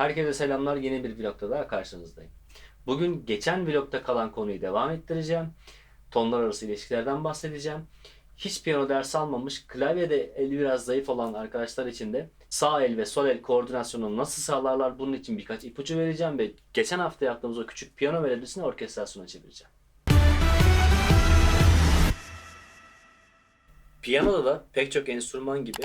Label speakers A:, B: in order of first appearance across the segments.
A: Herkese selamlar. Yeni bir vlogda daha karşınızdayım. Bugün geçen vlogda kalan konuyu devam ettireceğim. Tonlar arası ilişkilerden bahsedeceğim. Hiç piyano dersi almamış, klavyede eli biraz zayıf olan arkadaşlar için de sağ el ve sol el koordinasyonunu nasıl sağlarlar bunun için birkaç ipucu vereceğim ve geçen hafta yaptığımız o küçük piyano melodisini orkestrasyona çevireceğim. Piyanoda da pek çok enstrüman gibi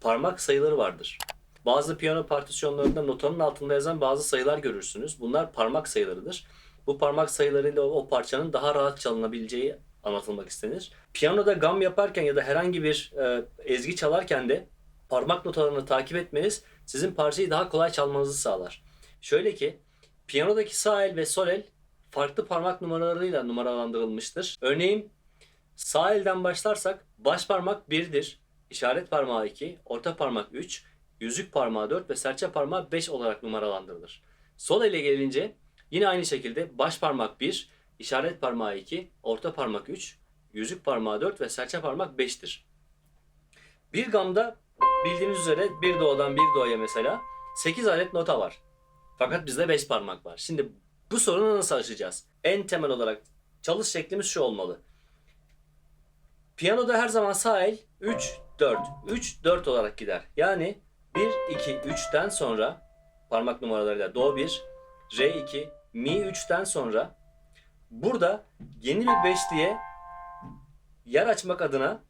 A: parmak sayıları vardır. Bazı piyano partisyonlarında notanın altında yazan bazı sayılar görürsünüz. Bunlar parmak sayılarıdır. Bu parmak sayılarıyla o, parçanın daha rahat çalınabileceği anlatılmak istenir. Piyanoda gam yaparken ya da herhangi bir e, ezgi çalarken de parmak notalarını takip etmeniz sizin parçayı daha kolay çalmanızı sağlar. Şöyle ki piyanodaki sağ el ve sol el farklı parmak numaralarıyla numaralandırılmıştır. Örneğin sağ elden başlarsak baş parmak 1'dir, işaret parmağı 2, orta parmak 3, yüzük parmağı 4 ve serçe parmağı 5 olarak numaralandırılır. Sol ele gelince yine aynı şekilde baş parmak 1, işaret parmağı 2, orta parmak 3, yüzük parmağı 4 ve serçe parmak 5'tir. Bir gamda bildiğiniz üzere bir do'dan bir do'ya mesela 8 adet nota var. Fakat bizde 5 parmak var. Şimdi bu sorunu nasıl aşacağız? En temel olarak çalış şeklimiz şu olmalı. Piyanoda her zaman sağ el 3 4 3 4 olarak gider. Yani 1 2 3'ten sonra parmak numaralarıyla do 1, re 2, mi 3'ten sonra burada yeni bir beşliğe yer açmak adına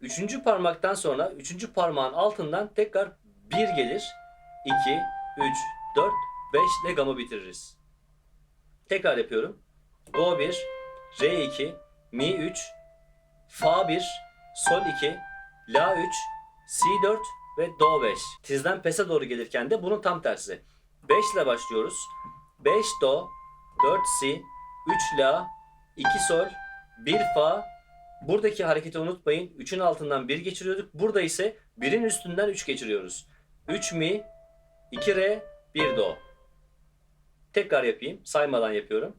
A: 3. parmaktan sonra 3. parmağın altından tekrar 1 gelir. 2 3 4 5 ile gamı bitiririz. Tekrar yapıyorum. Do 1, re 2, mi 3, Fa 1, Sol 2, La 3, Si 4 ve Do 5. Tizden pese doğru gelirken de bunun tam tersi. 5 ile başlıyoruz. 5 Do, 4 Si, 3 La, 2 Sol, 1 Fa. Buradaki hareketi unutmayın. 3'ün altından 1 geçiriyorduk. Burada ise 1'in üstünden 3 geçiriyoruz. 3 Mi, 2 Re, 1 Do. Tekrar yapayım. Saymadan yapıyorum.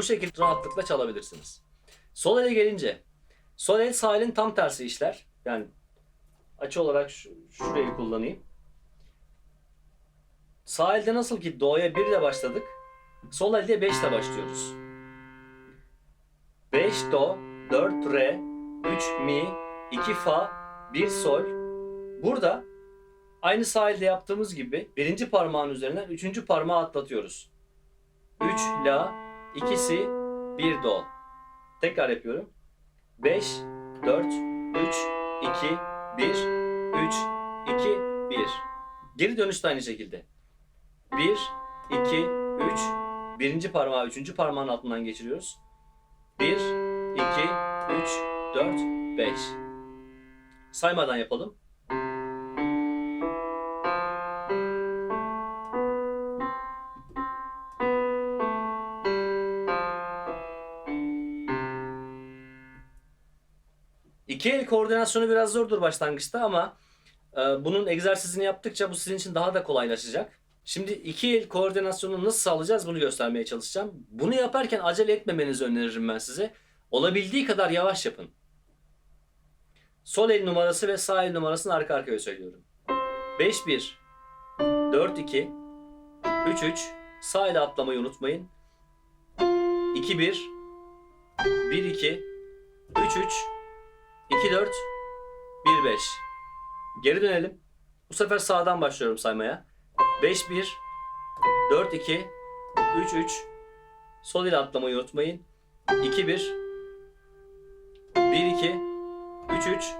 A: Bu şekilde rahatlıkla çalabilirsiniz. Sol ele gelince sol el sağ elin tam tersi işler. Yani açı olarak şu, şurayı kullanayım. Sağ elde nasıl ki do'ya 1 ile başladık. Sol elde 5 ile başlıyoruz. 5 do, 4 re, 3 mi, 2 fa, 1 sol. Burada aynı sağ elde yaptığımız gibi birinci parmağın üzerinden üçüncü parmağı atlatıyoruz. 3 la, 2 si, 1 do. Tekrar yapıyorum. 5, 4, 3, 2, 1, 3, 2, 1. Geri dönüş de aynı şekilde. 1, 2, 3. Birinci parmağı üçüncü parmağın altından geçiriyoruz. 1, 2, 3, 4, 5. Saymadan yapalım. Koordinasyonu biraz zordur başlangıçta ama e, bunun egzersizini yaptıkça bu sizin için daha da kolaylaşacak. Şimdi iki el koordinasyonunu nasıl sağlayacağız bunu göstermeye çalışacağım. Bunu yaparken acele etmemenizi öneririm ben size. Olabildiği kadar yavaş yapın. Sol el numarası ve sağ el numarasını arka arkaya söylüyorum. 5-1, 4-2, 3-3, sağ ele atlamayı unutmayın. 2-1, 1-2, 3-3, 2-4, 1-5. Geri dönelim. Bu sefer sağdan başlıyorum saymaya. 5-1, 4-2, 3-3. Sol ile atlamayı unutmayın. 2-1, 1-2, 3-3,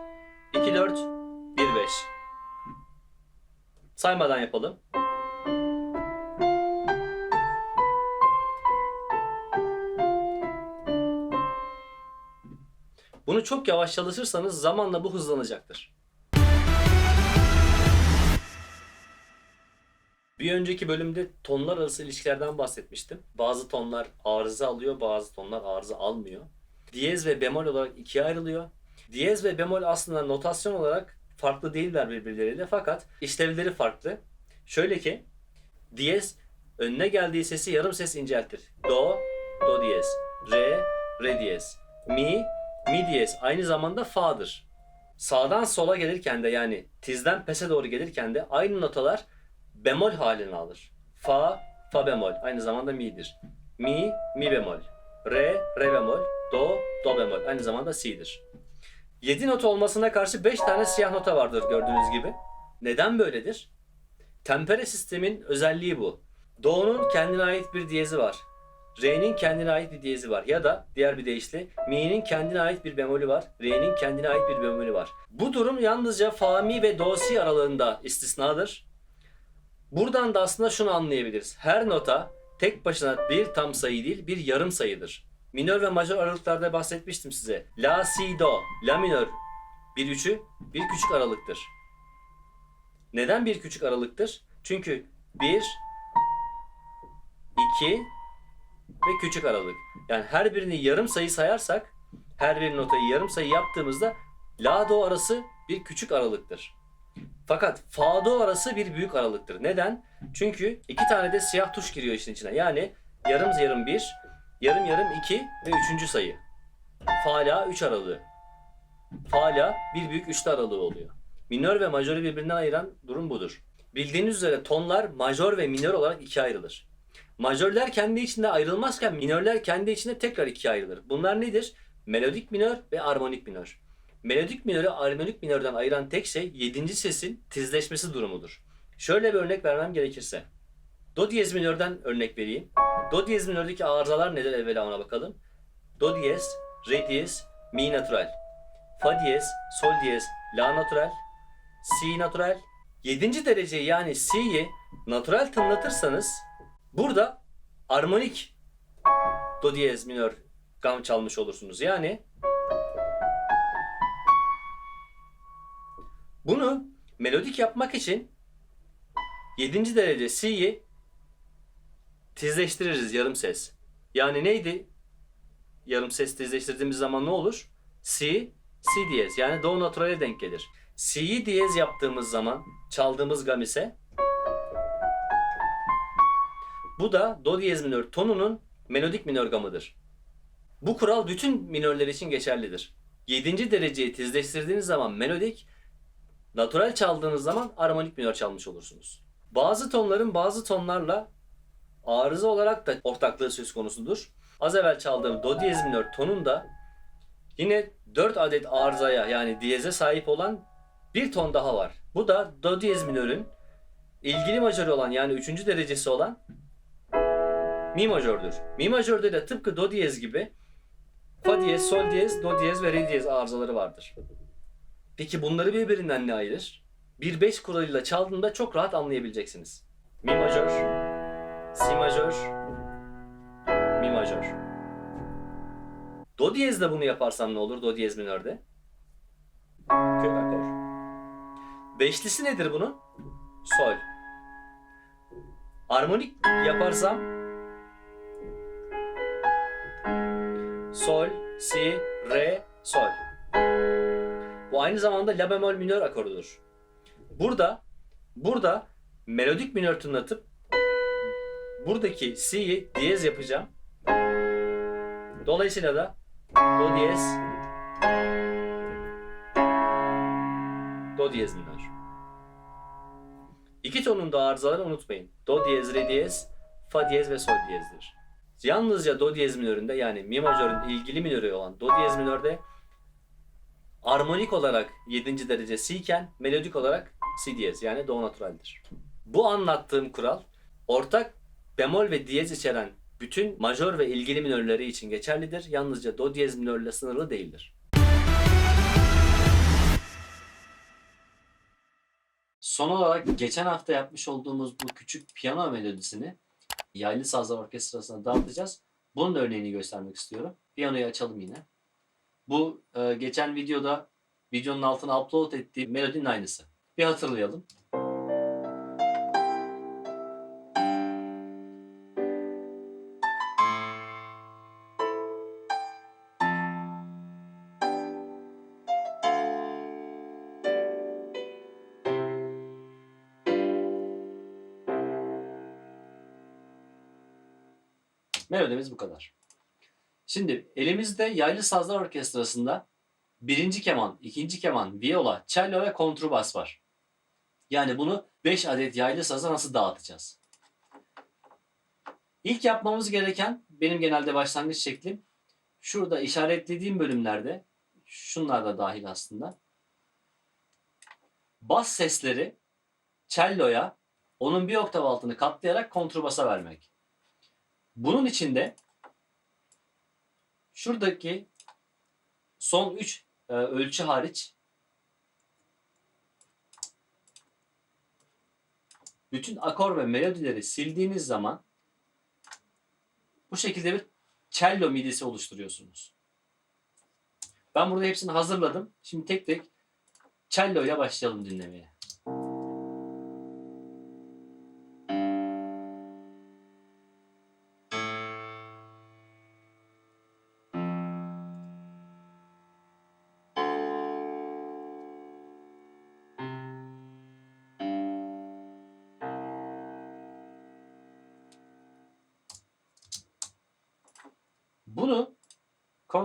A: 2-4, 1-5. Saymadan yapalım. Bunu çok yavaş çalışırsanız zamanla bu hızlanacaktır. Bir önceki bölümde tonlar arası ilişkilerden bahsetmiştim. Bazı tonlar arıza alıyor, bazı tonlar arıza almıyor. Diyez ve bemol olarak ikiye ayrılıyor. Diyez ve bemol aslında notasyon olarak farklı değiller birbirleriyle fakat işlevleri farklı. Şöyle ki diyez önüne geldiği sesi yarım ses inceltir. Do, do diyez. Re, re diyez. Mi, mi diyez aynı zamanda fa'dır. Sağdan sola gelirken de yani tizden pese doğru gelirken de aynı notalar bemol halini alır. Fa, fa bemol aynı zamanda mi'dir. Mi, mi bemol. Re, re bemol. Do, do bemol aynı zamanda si'dir. 7 nota olmasına karşı 5 tane siyah nota vardır gördüğünüz gibi. Neden böyledir? Tempere sistemin özelliği bu. Do'nun kendine ait bir diyezi var. Re'nin kendine ait bir diyezi var. Ya da diğer bir deyişle mi'nin kendine ait bir bemolü var. Re'nin kendine ait bir bemolü var. Bu durum yalnızca fa, mi ve do, si aralığında istisnadır. Buradan da aslında şunu anlayabiliriz. Her nota tek başına bir tam sayı değil bir yarım sayıdır. Minör ve majör aralıklarda bahsetmiştim size. La, si, do, la minör bir üçü bir küçük aralıktır. Neden bir küçük aralıktır? Çünkü bir, iki ve küçük aralık. Yani her birini yarım sayı sayarsak her bir notayı yarım sayı yaptığımızda la do arası bir küçük aralıktır. Fakat fa do arası bir büyük aralıktır. Neden? Çünkü iki tane de siyah tuş giriyor işin içine. Yani yarım yarım bir, yarım yarım iki ve üçüncü sayı. Fa la üç aralığı. Fa la bir büyük üçlü aralığı oluyor. Minör ve majörü birbirinden ayıran durum budur. Bildiğiniz üzere tonlar majör ve minör olarak ikiye ayrılır. Majörler kendi içinde ayrılmazken minörler kendi içinde tekrar ikiye ayrılır. Bunlar nedir? Melodik minör ve armonik minör. Melodik minörü armonik minörden ayıran tek şey 7. sesin tizleşmesi durumudur. Şöyle bir örnek vermem gerekirse. Do diyez minörden örnek vereyim. Do diyez minördeki arızalar neler evvela ona bakalım. Do diyez, re diyez, mi natural. Fa diyez, sol diyez, la natural, si natural. 7. dereceyi yani si'yi natural tınlatırsanız burada armonik do diyez minör gam çalmış olursunuz. Yani bunu melodik yapmak için 7. derece si'yi tizleştiririz yarım ses. Yani neydi? Yarım ses tizleştirdiğimiz zaman ne olur? Si, si diyez yani do naturale denk gelir. Si'yi diyez yaptığımız zaman çaldığımız gam ise bu da do diyez minör tonunun melodik minör gamıdır. Bu kural bütün minörler için geçerlidir. 7. dereceyi tizleştirdiğiniz zaman melodik, natural çaldığınız zaman armonik minör çalmış olursunuz. Bazı tonların bazı tonlarla arıza olarak da ortaklığı söz konusudur. Az evvel çaldığım do diyez minör tonunda yine 4 adet arızaya yani diyeze sahip olan bir ton daha var. Bu da do diyez minörün ilgili majörü olan yani 3. derecesi olan mi majördür. Mi majörde de tıpkı do diyez gibi fa diyez, sol diyez, do diyez ve re diyez arızaları vardır. Peki bunları birbirinden ne ayırır? 1-5 kuralıyla çaldığında çok rahat anlayabileceksiniz. Mi majör, si majör, mi majör. Do diyezde bunu yaparsam ne olur? Do diyez minörde. Kök akor. Beşlisi nedir bunun? Sol. Armonik yaparsam sol, si, re, sol. Bu aynı zamanda la bemol minör akorudur. Burada burada melodik minör tınlatıp buradaki si'yi diyez yapacağım. Dolayısıyla da do diyez do diyez minör. İki tonun da arızalarını unutmayın. Do diyez, re diyez, fa diyez ve sol diyezdir. Yalnızca do diyez minöründe yani mi majörün ilgili minörü olan do diyez minörde armonik olarak 7. derece si iken melodik olarak si diyez yani do naturaldir. Bu anlattığım kural ortak bemol ve diyez içeren bütün majör ve ilgili minörleri için geçerlidir. Yalnızca do diyez minörle sınırlı değildir. Son olarak geçen hafta yapmış olduğumuz bu küçük piyano melodisini Yaylı Sazlar Orkestrası'na dağıtacağız. Bunun örneğini göstermek istiyorum. Piyanoyu açalım yine. Bu e, geçen videoda videonun altına upload ettiği melodinin aynısı. Bir hatırlayalım. Melodimiz bu kadar. Şimdi elimizde yaylı sazlar orkestrasında birinci keman, ikinci keman, viola, cello ve kontrbas var. Yani bunu 5 adet yaylı saza nasıl dağıtacağız? İlk yapmamız gereken benim genelde başlangıç şeklim şurada işaretlediğim bölümlerde şunlar da dahil aslında. Bas sesleri cello'ya onun bir oktav altını katlayarak kontrbasa vermek. Bunun için de şuradaki son 3 ölçü hariç bütün akor ve melodileri sildiğiniz zaman bu şekilde bir cello midisi oluşturuyorsunuz. Ben burada hepsini hazırladım. Şimdi tek tek cello ile başlayalım dinlemeye.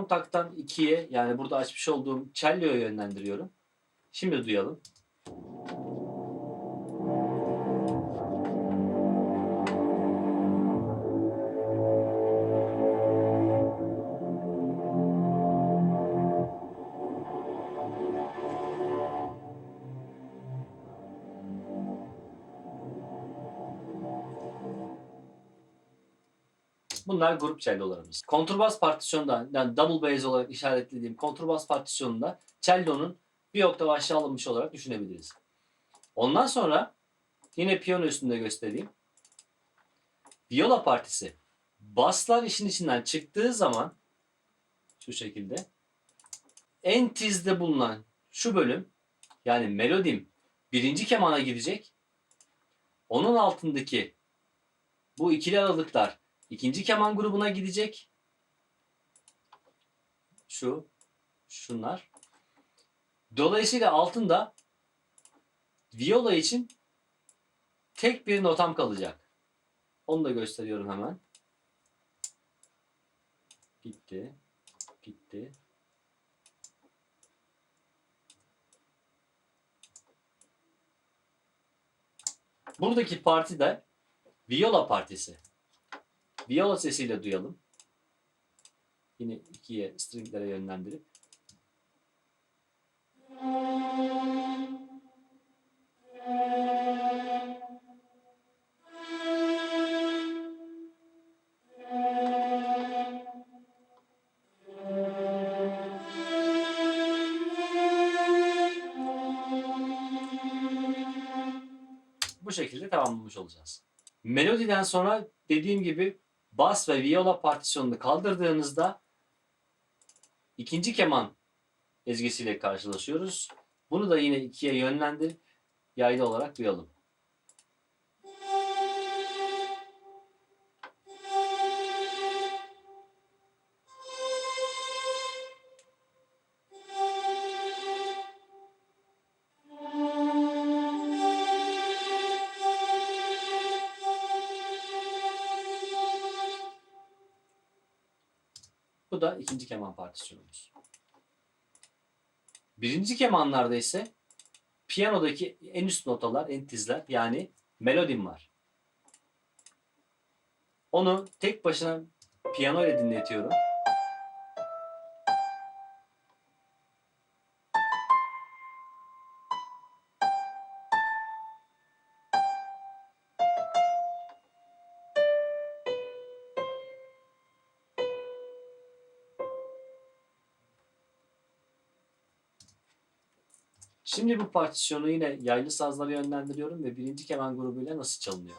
A: Kontaktan 2'ye yani burada açmış olduğum cello'ya yönlendiriyorum. Şimdi duyalım. Bunlar grup cellolarımız. Kontrbas partisyonda yani double bass olarak işaretlediğim kontrbas partisyonunda cello'nun bir oktav aşağı alınmış olarak düşünebiliriz. Ondan sonra yine piyano üstünde göstereyim. Viola partisi. Baslar işin içinden çıktığı zaman şu şekilde en tizde bulunan şu bölüm yani melodim birinci kemana gidecek. Onun altındaki bu ikili aralıklar ikinci keman grubuna gidecek. Şu, şunlar. Dolayısıyla altında viola için tek bir notam kalacak. Onu da gösteriyorum hemen. Gitti. Gitti. Buradaki parti de viola partisi. Viola sesiyle duyalım. Yine ikiye stringlere yönlendirip. Bu şekilde tamamlamış olacağız. Melodiden sonra dediğim gibi bas ve viola partisyonunu kaldırdığınızda ikinci keman ezgisiyle karşılaşıyoruz. Bunu da yine ikiye yönlendirip yaylı olarak duyalım. Bu da ikinci keman partisyonumuz. Birinci kemanlarda ise piyanodaki en üst notalar, en tizler yani melodim var. Onu tek başına piyano ile dinletiyorum. Şimdi bu partisyonu yine yaylı sazlara yönlendiriyorum ve birinci keman grubuyla nasıl çalınıyor?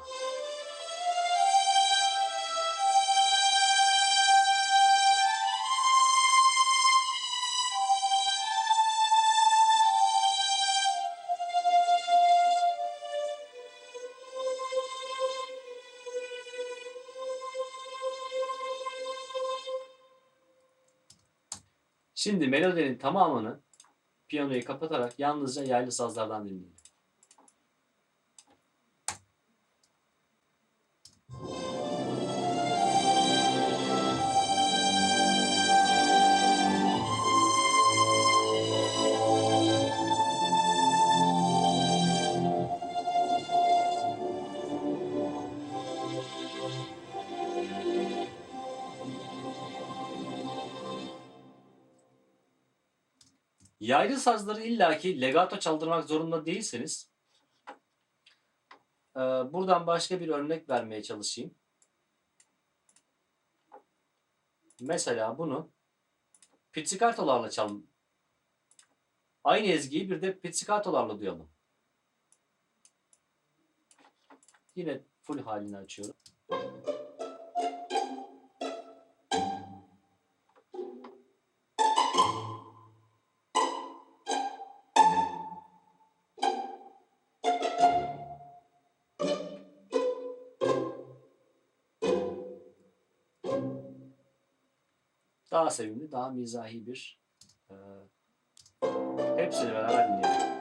A: Şimdi melodinin tamamını piyanoyu kapatarak yalnızca yaylı sazlardan dinleyelim. Yaylı sazları illaki legato çaldırmak zorunda değilseniz e, buradan başka bir örnek vermeye çalışayım. Mesela bunu pizzicatolarla çal. Aynı ezgiyi bir de pizzicatolarla duyalım. Yine full halini açıyorum. Daha sevimli, daha mizahi bir e, hepsini beraber dinleyelim.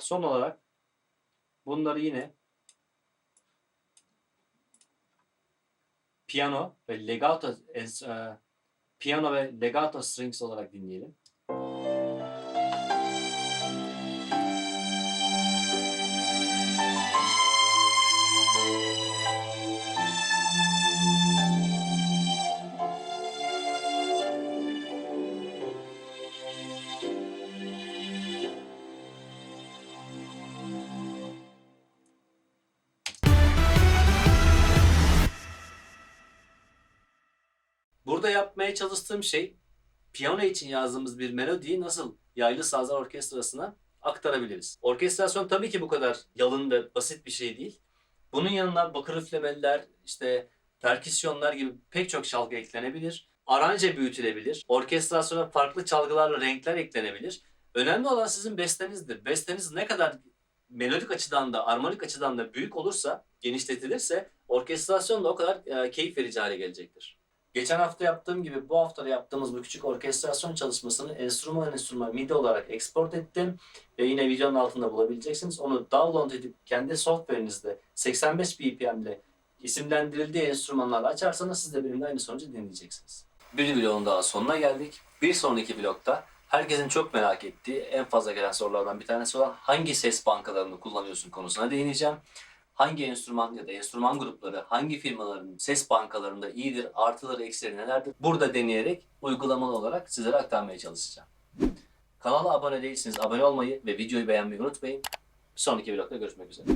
A: Son olarak bunları yine piyano ve legato e, piyano ve legato strings olarak dinleyelim. Yapmaya çalıştığım şey piyano için yazdığımız bir melodiyi nasıl yaylı sazlar orkestrasına aktarabiliriz. Orkestrasyon tabii ki bu kadar yalın ve basit bir şey değil. Bunun yanına bakır üflemeler, işte perküsyonlar gibi pek çok çalgı eklenebilir. Aranje büyütülebilir. Orkestrasyona farklı çalgılarla renkler eklenebilir. Önemli olan sizin bestenizdir. Besteniz ne kadar melodik açıdan da, armonik açıdan da büyük olursa, genişletilirse orkestrasyon da o kadar e, keyif verici hale gelecektir. Geçen hafta yaptığım gibi bu hafta da yaptığımız bu küçük orkestrasyon çalışmasını enstrüman enstrüman MIDI olarak export ettim. Ve yine videonun altında bulabileceksiniz. Onu download edip kendi software'inizde 85 BPM ile isimlendirildiği enstrümanlarla açarsanız siz de benimle aynı sonucu dinleyeceksiniz. Bir vlogun daha sonuna geldik. Bir sonraki vlogda herkesin çok merak ettiği en fazla gelen sorulardan bir tanesi olan hangi ses bankalarını kullanıyorsun konusuna değineceğim hangi enstrüman ya da enstrüman grupları hangi firmaların ses bankalarında iyidir, artıları eksileri nelerdir? Burada deneyerek uygulamalı olarak sizlere aktarmaya çalışacağım. Kanala abone değilseniz abone olmayı ve videoyu beğenmeyi unutmayın. Bir sonraki vlogda görüşmek üzere.